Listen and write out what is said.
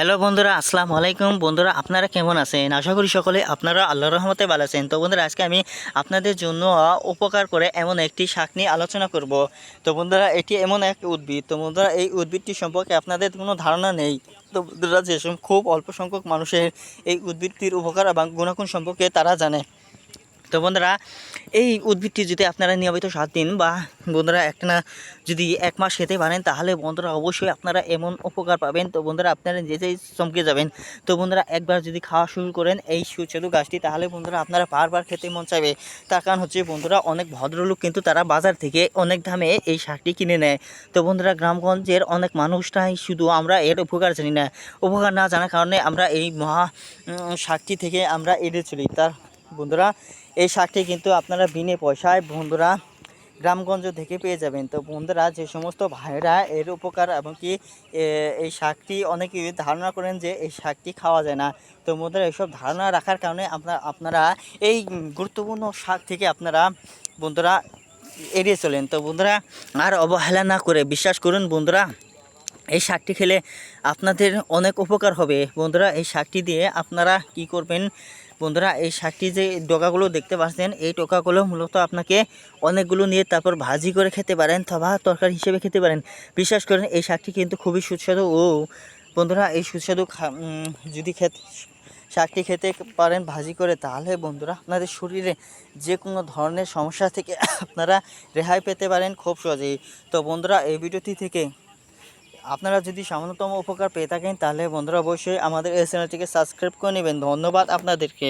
Hello বন্ধুরা, আসসালামু আলাইকুম। বন্ধুরা, আপনারা কেমন আছেন? আশা করি সকলে আপনারা আল্লাহ রহমতে ভালো আছেন। তো বন্ধুরা, আজকে আমি আপনাদের জন্য উপকার করে এমন একটি শাক নিয়ে আলোচনা করব। তো বন্ধুরা, এটি এমন এক উদ্ভিদ। তো বন্ধুরা, এই উদ্ভিদটি সম্পর্কে আপনাদের কোনো ধারণা নেই। তো বন্ধুরা যেসব খুব অল্প সংখ্যক মানুষের এই উদ্ভিদটির উপকার এবং গুণাগুণ সম্পর্কে তারা জানে। তো বন্ধুরা, এই উদ্ভিদটি যদি আপনারা নিয়মিত সাত দিন বা বন্ধুরা একটা যদি এক মাস খেতে পারেন, তাহলে বন্ধুরা অবশ্যই আপনারা এমন উপকার পাবেন। তো বন্ধুরা, আপনারা নিজেই চমকে যাবেন, তো বন্ধুরা একবার যদি খাওয়া শুরু করেন এই সুস্বাদু গাছটি, তাহলে বন্ধুরা আপনারা বারবার খেতে মন চাইবে। তার কারণ হচ্ছে বন্ধুরা, অনেক ভদ্রলোক কিন্তু তারা বাজার থেকে অনেক দামে এই শাকটি কিনে নেয়। তো বন্ধুরা, গ্রামগঞ্জের অনেক মানুষটাই শুধু আমরা এর উপকার জানি না। উপকার না জানার কারণে আমরা এই মহা শাকটি থেকে আমরা এড়িয়ে চলি। তার বন্ধুরা, এই শাকটি কিন্তু আপনারা বিনে পয়সায় বন্ধুরা গ্রামগঞ্জ থেকে পেয়ে যাবেন। তো বন্ধুরা, যে সমস্ত ভাইরা এর উপকার এবং কি এই শাকটি অনেকে ধারণা করেন যে এই শাকটি খাওয়া যায় না। তো বন্ধুরা এইসব ধারণা রাখার কারণে আপনার আপনারা এই গুরুত্বপূর্ণ শাক থেকে আপনারা বন্ধুরা এড়িয়ে চলেন। তো বন্ধুরা, আর অবহেলা না করে বিশ্বাস করুন বন্ধুরা। এই শাকটি খেলে আপনাদের অনেক উপকার হবে। বন্ধুরা, এই শাকটি দিয়ে আপনারা কি করবেন? বন্ধুরা, এই শাকটি যে ডোকাগুলো দেখতে পাচ্ছেন, এই টোকাগুলো মূলত আপনাকে অনেকগুলো নিয়ে তারপর ভাজি করে খেতে পারেন অথবা তরকারি হিসেবে খেতে পারেন। বিশ্বাস করেন এই শাকটি কিন্তু খুবই সুস্বাদু ও, বন্ধুরা, এই সুস্বাদু যদি খেতে শাকটি খেতে পারেন ভাজি করে, তাহলে বন্ধুরা, আপনাদের শরীরে যে কোনো ধরনের সমস্যা থেকে আপনারা রেহাই পেতে পারেন খুব সহজেই। তো বন্ধুরা, এই ভিডিওটি থেকে আপনারা যদি সামান্যতম উপকার পেয়ে থাকেন, তাহলে বন্ধুরা অবশ্যই আমাদের এই চ্যানেলটিকে সাবস্ক্রাইব করে নেবেন। ধন্যবাদ আপনাদেরকে।